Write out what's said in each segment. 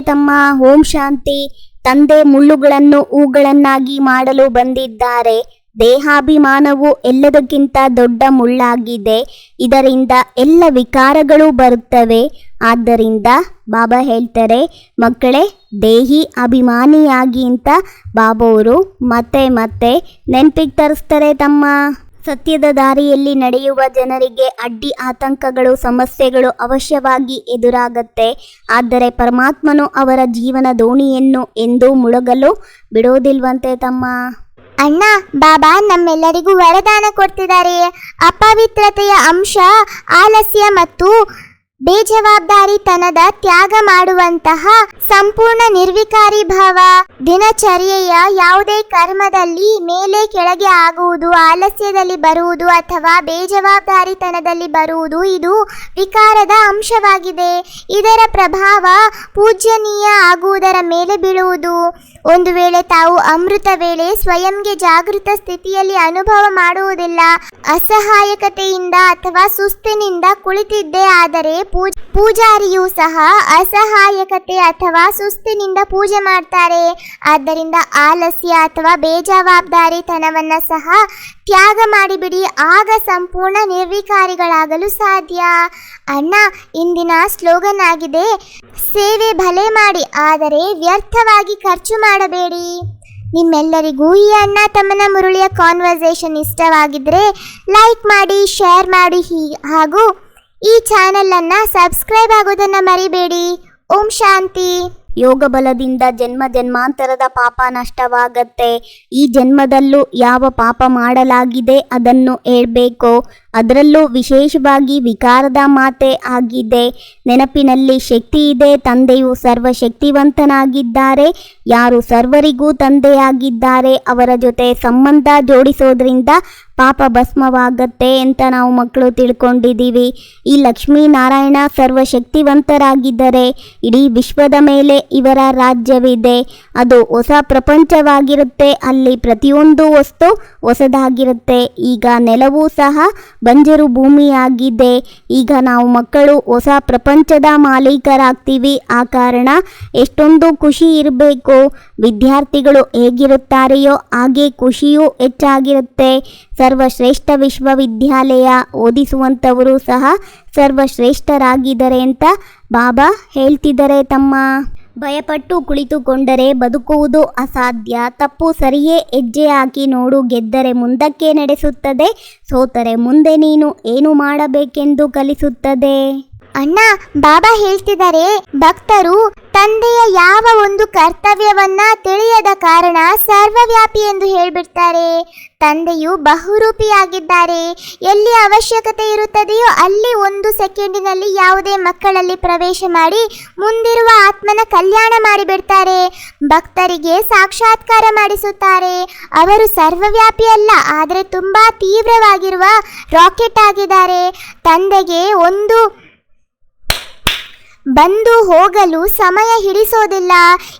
ತಮ್ಮ ಓಂ ಶಾಂತಿ ತಂದೆ ಮುಳ್ಳುಗಳನ್ನು ಹೂಗಳನ್ನಾಗಿ ಮಾಡಲು ಬಂದಿದ್ದಾರೆ. ದೇಹಾಭಿಮಾನವು ಎಲ್ಲದಕ್ಕಿಂತ ದೊಡ್ಡ ಮುಳ್ಳಾಗಿದೆ. ಇದರಿಂದ ಎಲ್ಲ ವಿಕಾರಗಳು ಬರುತ್ತವೆ. ಆದ್ದರಿಂದ ಬಾಬಾ ಹೇಳ್ತಾರೆ, ಮಕ್ಕಳೇ, ದೇಹಿ ಅಭಿಮಾನಿಯಾಗಿ ಅಂತ ಅವರು ಮತ್ತೆ ಮತ್ತೆ ನೆನ್ಪಿಗೆ ತರಿಸ್ತಾರೆ ತಮ್ಮ ಸತ್ಯದ ದಾರಿಯಲ್ಲಿ ನಡೆಯುವ ಜನರಿಗೆ ಅಡ್ಡಿ ಆತಂಕಗಳು, ಸಮಸ್ಯೆಗಳು ಅವಶ್ಯವಾಗಿ ಎದುರಾಗತ್ತೆ. ಆದರೆ ಪರಮಾತ್ಮನು ಅವರ ಜೀವನ ದೋಣಿಯನ್ನು ಎಂದೂ ಮುಳುಗಲು ಬಿಡೋದಿಲ್ವಂತೆ ತಮ್ಮ. ಅಣ್ಣ, ಬಾಬಾ ನಮ್ಮೆಲ್ಲರಿಗೂ ವರದಾನ ಕೊಡ್ತಿದ್ದಾರೆ ಅಪವಿತ್ರತೆಯ ಅಂಶ, ಆಲಸ್ಯ ಮತ್ತು ಬೇಜವಾಬ್ದಾರಿತನದ ತ್ಯಾಗ ಮಾಡುವಂತಹ ಸಂಪೂರ್ಣ ನಿರ್ವಿಕಾರಿ ಭಾವ ದಿನಚರ್ಯೆಯ ಯಾವುದೇ ಕರ್ಮದಲ್ಲಿ ಮೇಲೆ ಕೆಳಗೆ ಆಗುವುದು, ಆಲಸ್ಯದಲ್ಲಿ ಬರುವುದು ಅಥವಾ ಬೇಜವಾಬ್ದಾರಿತನದಲ್ಲಿ ಬರುವುದು ಇದು ವಿಕಾರದ ಅಂಶವಾಗಿದೆ. ಇದರ ಪ್ರಭಾವ ಪೂಜ್ಯನೀಯ ಆಗುವುದರ ಮೇಲೆ ಬೀಳುವುದು. ಒಂದು ವೇಳೆ ತಾವು ಅಮೃತ ವೇಳೆ ಸ್ವಯಂಗೆ ಜಾಗೃತ ಸ್ಥಿತಿಯಲ್ಲಿ ಅನುಭವ ಮಾಡುವುದಿಲ್ಲ, ಅಸಹಾಯಕತೆಯಿಂದ ಅಥವಾ ಸುಸ್ತಿನಿಂದ ಕುಳಿತಿದ್ದೇ ಆದರೆ ಪೂಜಾರಿಯೂ ಸಹ ಅಸಹಾಯಕತೆ ಅಥವಾ ಸುಸ್ತಿನಿಂದ ಪೂಜೆ ಮಾಡ್ತಾರೆ. ಆದ್ದರಿಂದ ಆಲಸ್ಯ ಅಥವಾ ಬೇಜವಾಬ್ದಾರಿತನವನ್ನು ಸಹ ತ್ಯಾಗ ಮಾಡಿಬಿಡಿ. ಆಗ ಸಂಪೂರ್ಣ ನಿರ್ವಿಕಾರಿಗಳಾಗಲು ಸಾಧ್ಯ. ಅಣ್ಣ, ಇಂದಿನ ಸ್ಲೋಗನ್ ಆಗಿದೆ, ಸೇವೆ ಭಲೆ ಮಾಡಿ, ಆದರೆ ವ್ಯರ್ಥವಾಗಿ ಖರ್ಚು ಮಾಡಬೇಡಿ. ನಿಮ್ಮೆಲ್ಲರಿಗೂ ಈ ಅಣ್ಣ ತಮ್ಮನ ಮುರುಳಿಯ ಕಾನ್ವರ್ಸೇಷನ್ ಇಷ್ಟವಾಗಿದ್ದರೆ ಲೈಕ್ ಮಾಡಿ ಶೇರ್ ಮಾಡಿ ಹೀ- ಹಾಗೂ ಈ ಚಾನೆಲ್ ಅನ್ನ ಸಬ್ಸ್ಕ್ರೈಬ್ ಆಗೋದನ್ನ ಮರಿಬೇಡಿ. ಓಂ ಶಾಂತಿ. ಯೋಗ ಬಲದಿಂದ ಜನ್ಮ ಜನ್ಮಾಂತರದ ಪಾಪ ನಷ್ಟವಾಗತ್ತೆ. ಈ ಜನ್ಮದಲ್ಲೂ ಯಾವ ಪಾಪ ಮಾಡಲಾಗಿದೆ ಅದನ್ನು ಹೇಳ್ಬೇಕು. ಅದರಲ್ಲೂ ವಿಶೇಷವಾಗಿ ವಿಕಾರದ ಮಾತೆ ಆಗಿದೆ. ನೆನಪಿನಲ್ಲಿ ಶಕ್ತಿ ಇದೆ. ತಂದೆಯು ಸರ್ವಶಕ್ತಿವಂತನಾಗಿದ್ದಾರೆ. ಯಾರು ಸರ್ವರಿಗೂ ತಂದೆಯಾಗಿದ್ದಾರೆ, ಅವರ ಜೊತೆ ಸಂಬಂಧ ಜೋಡಿಸೋದ್ರಿಂದ ಪಾಪ ಭಸ್ಮವಾಗತ್ತೆ ಅಂತ ನಾವು ಮಕ್ಕಳು ತಿಳ್ಕೊಂಡಿದ್ದೀವಿ. ಈ ಲಕ್ಷ್ಮೀನಾರಾಯಣ ಸರ್ವಶಕ್ತಿವಂತರಾಗಿದ್ದರೆ ಇಡೀ ವಿಶ್ವದ ಮೇಲೆ ಇವರ ರಾಜ್ಯವಿದೆ. ಅದು ಹೊಸ ಪ್ರಪಂಚವಾಗಿರುತ್ತೆ. ಅಲ್ಲಿ ಪ್ರತಿಯೊಂದು ವಸ್ತು ಹೊಸದಾಗಿರುತ್ತೆ. ಈಗ ನೆಲವೂ ಸಹ ಬಂಜರು ಭೂಮಿಯಾಗಿದೆ. ಈಗ ನಾವು ಮಕ್ಕಳು ಹೊಸ ಪ್ರಪಂಚದ ಮಾಲೀಕರಾಗ್ತೀವಿ. ಆ ಕಾರಣ ಎಷ್ಟೊಂದು ಖುಷಿ ಇರಬೇಕು. ವಿದ್ಯಾರ್ಥಿಗಳು ಹೇಗಿರುತ್ತಾರೆಯೋ ಹಾಗೆ ಖುಷಿಯೂ ಹೆಚ್ಚಾಗಿರುತ್ತೆ. ಸರ್ವಶ್ರೇಷ್ಠ ವಿಶ್ವವಿದ್ಯಾಲಯ ಓದಿಸುವಂಥವರು ಸಹ ಸರ್ವಶ್ರೇಷ್ಠರಾಗಿದ್ದಾರೆ ಅಂತ ಬಾಬಾ ಹೇಳ್ತಿದ್ದಾರೆ ತಮ್ಮ. ಭಯಪಟ್ಟು ಕುಳಿತುಕೊಂಡರೆ ಬದುಕುವುದು ಅಸಾಧ್ಯ. ತಪ್ಪು ಸರಿಯೇ ಹೆಜ್ಜೆ ಹಾಕಿ ನೋಡು, ಗೆದ್ದರೆ ಮುಂದಕ್ಕೆ ನಡೆಸುತ್ತದೆ. ಸೋತರೆ ಮುಂದೆ ನೀನು ಏನು ಮಾಡಬೇಕೆಂದು ಕಲಿಸುತ್ತದೆ. ಅಣ್ಣ, ಬಾಬಾ ಹೇಳ್ತಿದ್ದಾರೆ, ಭಕ್ತರು ತಂದೆಯ ಯಾವ ಒಂದು ಕರ್ತವ್ಯವನ್ನ ತಿಳಿಯದ ಕಾರಣ ಸರ್ವವ್ಯಾಪಿ ಎಂದು ಹೇಳ್ಬಿಡ್ತಾರೆ. ತಂದೆಯು ಬಹುರೂಪಿಯಾಗಿದ್ದಾರೆ. ಎಲ್ಲಿ ಅವಶ್ಯಕತೆ ಇರುತ್ತದೆಯೋ ಅಲ್ಲಿ ಒಂದು ಸೆಕೆಂಡಿನಲ್ಲಿ ಯಾವುದೇ ಮಕ್ಕಳಲ್ಲಿ ಪ್ರವೇಶ ಮಾಡಿ ಮುಂದಿರುವ ಆತ್ಮನ ಕಲ್ಯಾಣ ಮಾಡಿಬಿಡ್ತಾರೆ. ಭಕ್ತರಿಗೆ ಸಾಕ್ಷಾತ್ಕಾರ ಮಾಡಿಸುತ್ತಾರೆ. ಅವರು ಸರ್ವವ್ಯಾಪಿ ಅಲ್ಲ, ಆದರೆ ತುಂಬಾ ತೀವ್ರವಾಗಿರುವ ರಾಕೆಟ್ ಆಗಿದ್ದಾರೆ. ತಂದೆಗೆ ಒಂದು ಬಂದು ಹೋಗಲು ಸಮಯ ಹಿಡಿಸೋದಿಲ್ಲ.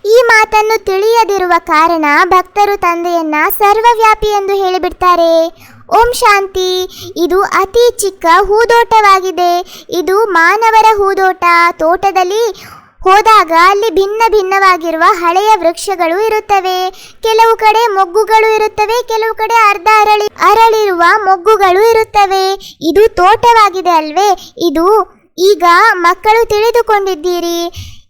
ಈ ಮಾತನ್ನು ತಿಳಿಯದಿರುವ ಕಾರಣ ಭಕ್ತರು ತಂದೆಯನ್ನ ಸರ್ವವ್ಯಾಪಿ ಎಂದು ಹೇಳಿಬಿಡ್ತಾರೆ. ಓಂ ಶಾಂತಿ. ಇದು ಅತಿ ಚಿಕ್ಕ ಹೂದೋಟವಾಗಿದೆ. ಇದು ಮಾನವರ ಹೂದೋಟ. ತೋಟದಲ್ಲಿ ಹೋದಾಗ ಅಲ್ಲಿ ಭಿನ್ನ ಭಿನ್ನವಾಗಿರುವ ಹಳೆಯ ವೃಕ್ಷಗಳು ಇರುತ್ತವೆ. ಕೆಲವು ಕಡೆ ಮೊಗ್ಗುಗಳು ಇರುತ್ತವೆ, ಕೆಲವು ಕಡೆ ಅರ್ಧ ಅರಳಿ ಅರಳಿರುವ ಮೊಗ್ಗುಗಳು ಇರುತ್ತವೆ. ಇದು ತೋಟವಾಗಿದೆ ಅಲ್ವೇ? ಇದು ಈಗ ಮಕ್ಕಳು ತಿಳಿದುಕೊಂಡಿದ್ದೀರಿ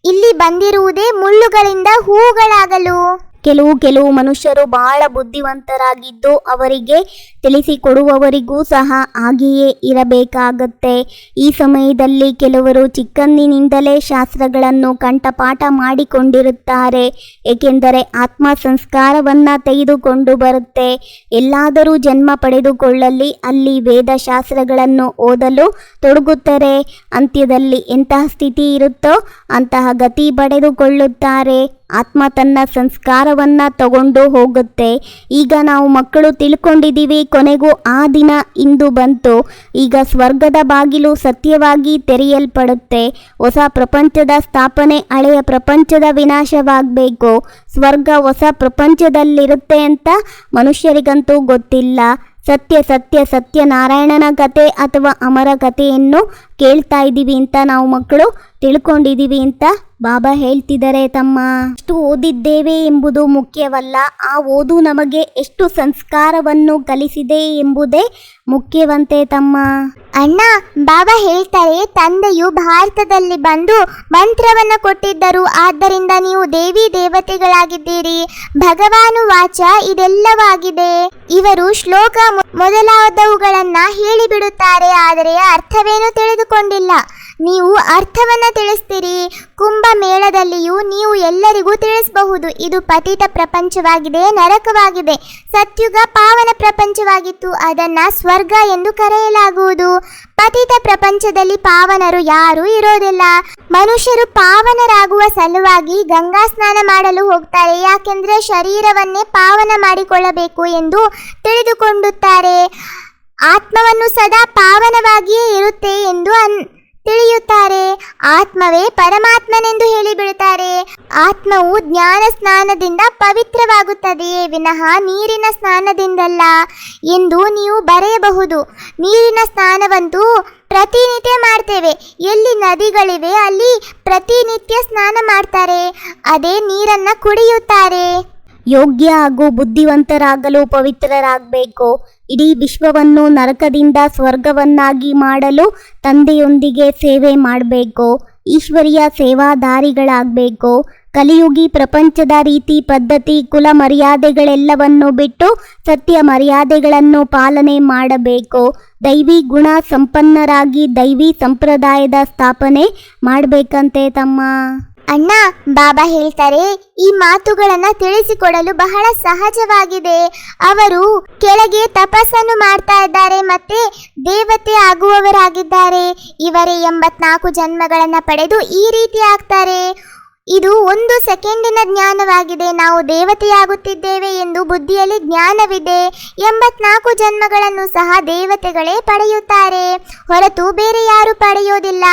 ಇಲ್ಲಿ ಬಂದಿರುವುದೇ ಮುಳ್ಳುಗಳಿಂದ ಹೂಗಳಾಗಲು. ಕೆಲವು ಕೆಲವು ಮನುಷ್ಯರು ಬಹಳ ಬುದ್ಧಿವಂತರಾಗಿದ್ದು ಅವರಿಗೆ ತಿಳಿಸಿಕೊಡುವವರಿಗೂ ಸಹ ಹಾಗೆಯೇ ಇರಬೇಕಾಗತ್ತೆ. ಈ ಸಮಯದಲ್ಲಿ ಕೆಲವರು ಚಿಕ್ಕಂದಿನಿಂದಲೇ ಶಾಸ್ತ್ರಗಳನ್ನು ಕಂಠಪಾಠ ಮಾಡಿಕೊಂಡಿರುತ್ತಾರೆ. ಏಕೆಂದರೆ ಆತ್ಮ ಸಂಸ್ಕಾರವನ್ನು ತೆಗೆದುಕೊಂಡು ಬರುತ್ತೆ. ಎಲ್ಲಾದರೂ ಜನ್ಮ ಪಡೆದುಕೊಳ್ಳಲಿ, ಅಲ್ಲಿ ವೇದಶಾಸ್ತ್ರಗಳನ್ನು ಓದಲು ತೊಡಗುತ್ತಾರೆ. ಅಂತ್ಯದಲ್ಲಿ ಎಂತಹ ಸ್ಥಿತಿ ಇರುತ್ತೋ ಅಂತಹ ಗತಿ ಪಡೆದುಕೊಳ್ಳುತ್ತಾರೆ. ಆತ್ಮ ತನ್ನ ಸಂಸ್ಕಾರವನ್ನ ತಗೊಂಡು ಹೋಗುತ್ತೆ. ಈಗ ನಾವು ಮಕ್ಕಳು ತಿಳ್ಕೊಂಡಿದ್ದೀವಿ, ಕೊನೆಗೂ ಆ ದಿನ ಇಂದು ಬಂತು. ಈಗ ಸ್ವರ್ಗದ ಬಾಗಿಲು ಸತ್ಯವಾಗಿ ತೆರೆಯಲ್ಪಡುತ್ತೆ. ಹೊಸ ಪ್ರಪಂಚದ ಸ್ಥಾಪನೆ ಹಳೆಯ ಪ್ರಪಂಚದ ವಿನಾಶವಾಗಬೇಕು. ಸ್ವರ್ಗ ಹೊಸ ಪ್ರಪಂಚದಲ್ಲಿರುತ್ತೆ ಅಂತ ಮನುಷ್ಯರಿಗಂತೂ ಗೊತ್ತಿಲ್ಲ. ಸತ್ಯ ಸತ್ಯ ಸತ್ಯ ನಾರಾಯಣನ ಕತೆ ಅಥವಾ ಅಮರ ಕಥೆಯನ್ನು ಕೇಳ್ತಾ ಇದ್ದೀವಿ ಅಂತ ನಾವು ಮಕ್ಕಳು ತಿಳ್ಕೊಂಡಿದ್ದೀವಿ ಅಂತ ಬಾಬಾ ಹೇಳ್ತಿದ್ದಾರೆ, ತಮ್ಮ. ಎಷ್ಟು ಓದಿದ್ದೇವೆ ಎಂಬುದು ಮುಖ್ಯವಲ್ಲ. ಆ ಓದು ನಮಗೆ ಎಷ್ಟು ಸಂಸ್ಕಾರವನ್ನು ಕಲಿಸಿದೆ ಎಂಬುದೇ ಮುಖ್ಯವಂತೆ, ತಮ್ಮ. ಅಣ್ಣ, ಬಾಬಾ ಹೇಳ್ತಾರೆ, ತಂದೆಯು ಭಾರತದಲ್ಲಿ ಬಂದು ಮಂತ್ರವನ್ನು ಕೊಟ್ಟಿದ್ದರು. ಆದ್ದರಿಂದ ನೀವು ದೇವಿ ದೇವತೆಗಳಾಗಿದ್ದೀರಿ. ಭಗವಾನು ವಾಚ ಇದೆಲ್ಲವಾಗಿದೆ. ಇವರು ಶ್ಲೋಕ ಮೊದಲಾದವುಗಳನ್ನ ಹೇಳಿಬಿಡುತ್ತಾರೆ, ಆದರೆ ಅರ್ಥವೇನು ತಿಳಿದುಕೊಂಡಿಲ್ಲ. ನೀವು ಅರ್ಥವನ್ನ ತಿಳಿಸ್ತೀರಿ. ಕುಂಭ ಮೇಳದಲ್ಲಿಯೂ ನೀವು ಎಲ್ಲರಿಗೂ ತಿಳಿಸಬಹುದು. ಇದು ಪತಿತ ಪ್ರಪಂಚವಾಗಿದೆ, ನರಕವಾಗಿದೆ. ಸತ್ಯುಗ ಪಾವನ ಪ್ರಪಂಚವಾಗಿತ್ತು. ಅದನ್ನ ಸ್ವರ್ಗ ಎಂದು ಕರೆಯಲಾಗುವುದು. ಪತಿತ ಪ್ರಪಂಚದಲ್ಲಿ ಪಾವನರು ಯಾರೂ ಇರೋದಿಲ್ಲ. ಮನುಷ್ಯರು ಪಾವನರಾಗುವ ಸಲುವಾಗಿ ಗಂಗಾ ಸ್ನಾನ ಮಾಡಲು ಹೋಗ್ತಾರೆ. ಯಾಕೆಂದ್ರೆ ಶರೀರವನ್ನೇ ಪಾವನ ಮಾಡಿಕೊಳ್ಳಬೇಕು ಎಂದು ತಿಳಿದುಕೊಂಡುತ್ತಾರೆ. ಆತ್ಮವನ್ನು ಸದಾ ಪಾವನವಾಗಿಯೇ ಇರುತ್ತೆ ಎಂದು ಅನ್ ತಿಳಿಯುತ್ತಾರೆ. ಆತ್ಮವೇ ಪರಮಾತ್ಮನೆಂದು ಹೇಳಿಬಿಡುತ್ತಾರೆ. ಆತ್ಮವು ಜ್ಞಾನ ಸ್ನಾನದಿಂದ ಪವಿತ್ರವಾಗುತ್ತದೆಯೇ ವಿನಃ ನೀರಿನ ಸ್ನಾನದಿಂದಲ್ಲ ಎಂದು ನೀವು ಬರೆಯಬಹುದು. ನೀರಿನ ಸ್ನಾನವಂತೂ ಪ್ರತಿನಿತ್ಯ ಮಾಡ್ತೇವೆ. ಎಲ್ಲಿ ನದಿಗಳಿವೆ ಅಲ್ಲಿ ಪ್ರತಿನಿತ್ಯ ಸ್ನಾನ ಮಾಡ್ತಾರೆ. ಅದೇ ನೀರನ್ನು ಕುಡಿಯುತ್ತಾರೆ. ಯೋಗ್ಯ ಹಾಗೂ ಬುದ್ಧಿವಂತರಾಗಲು ಪವಿತ್ರರಾಗಬೇಕು. ಇಡೀ ವಿಶ್ವವನ್ನು ನರಕದಿಂದ ಸ್ವರ್ಗವನ್ನಾಗಿ ಮಾಡಲು ತಂದೆಯೊಂದಿಗೆ ಸೇವೆ ಮಾಡಬೇಕು. ಈಶ್ವರಿಯ ಸೇವಾದಾರಿಗಳಾಗಬೇಕು. ಕಲಿಯುಗಿ ಪ್ರಪಂಚದ ರೀತಿ, ಪದ್ಧತಿ, ಕುಲ ಮರ್ಯಾದೆಗಳೆಲ್ಲವನ್ನು ಬಿಟ್ಟು ಸತ್ಯ ಮರ್ಯಾದೆಗಳನ್ನು ಪಾಲನೆ ಮಾಡಬೇಕು. ದೈವಿ ಗುಣ ಸಂಪನ್ನರಾಗಿ ದೈವಿ ಸಂಪ್ರದಾಯದ ಸ್ಥಾಪನೆ ಮಾಡಬೇಕಂತೆ ತಮ್ಮ ಅಣ್ಣ, ಬಾಬಾ ಹೇಳ್ತಾರೆ, ಈ ಮಾತುಗಳನ್ನ ತಿಳಿಸಿಕೊಡಲು ಬಹಳ ಸಹಜವಾಗಿದೆ. ಅವರು ಕೆಳಗೆ ತಪಸ್ಸನ್ನು ಮಾಡ್ತಾ ಇದ್ದಾರೆ ಮತ್ತೆ ದೇವತೆ ಆಗುವವರಾಗಿದ್ದಾರೆ. ಇವರೇ ಎಂಬತ್ನಾಲ್ಕು ಜನ್ಮಗಳನ್ನ ಪಡೆದು ಈ ರೀತಿ ಆಗ್ತಾರೆ. ಇದು ಒಂದು ಸೆಕೆಂಡಿನ ಜ್ಞಾನವಾಗಿದೆ. ನಾವು ದೇವತೆಯಾಗುತ್ತಿದ್ದೇವೆ ಎಂದು ಬುದ್ಧಿಯಲ್ಲಿ ಜ್ಞಾನವಿದೆ. ಎಂಬತ್ನಾಲ್ಕು ಜನ್ಮಗಳನ್ನು ಸಹ ದೇವತೆಗಳೇ ಪಡೆಯುತ್ತಾರೆ. ಹೊರತು ಬೇರೆ ಯಾರು ಪಡೆಯುವುದಿಲ್ಲ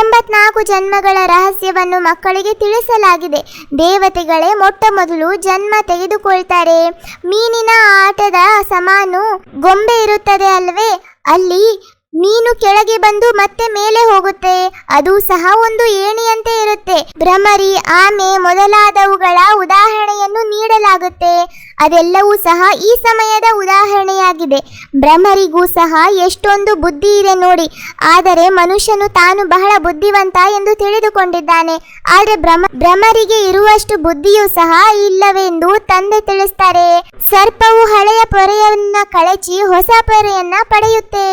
ಎಂಬತ್ನಾಲ್ಕು ಜನ್ಮಗಳ ರಹಸ್ಯವನ್ನು ಮಕ್ಕಳಿಗೆ ತಿಳಿಸಲಾಗಿದೆ. ದೇವತೆಗಳೇ ಮೊಟ್ಟ ಮೊದಲು ಜನ್ಮ ತೆಗೆದುಕೊಳ್ತಾರೆ. ಮೀನಿನ ಆಟದ ಸಮಾನು ಗೊಂಬೆ ಇರುತ್ತದೆ ಅಲ್ವೇ? ಅಲ್ಲಿ ಮೀನು ಕೆಳಗೆ ಬಂದು ಮತ್ತೆ ಮೇಲೆ ಹೋಗುತ್ತೆ. ಅದು ಸಹ ಒಂದು ಏಣಿಯಂತೆ ಇರುತ್ತೆ. ಭ್ರಮರಿ, ಆಮೆ ಮೊದಲಾದವುಗಳ ಉದಾಹರಣೆಯನ್ನು ನೀಡಲಾಗುತ್ತೆ. ಅದೆಲ್ಲವೂ ಸಹ ಈ ಸಮಯದ ಉದಾಹರಣೆಯಾಗಿದೆ. ಭ್ರಮರಿಗೂ ಸಹ ಎಷ್ಟೊಂದು ಬುದ್ಧಿ ಇದೆ ನೋಡಿ. ಆದರೆ ಮನುಷ್ಯನು ತಾನು ಬಹಳ ಬುದ್ಧಿವಂತ ಎಂದು ತಿಳಿದುಕೊಂಡಿದ್ದಾನೆ. ಆದರೆ ಭ್ರಮ ಭ್ರಮರಿಗೆ ಇರುವಷ್ಟು ಬುದ್ಧಿಯೂ ಸಹ ಇಲ್ಲವೆಂದು ತಂದೆ ತಿಳಿಸ್ತಾರೆ. ಸರ್ಪವು ಹಳೆಯ ಪೊರೆಯನ್ನ ಕಳಚಿ ಹೊಸ ಪೊರೆಯನ್ನ ಪಡೆಯುತ್ತೆ.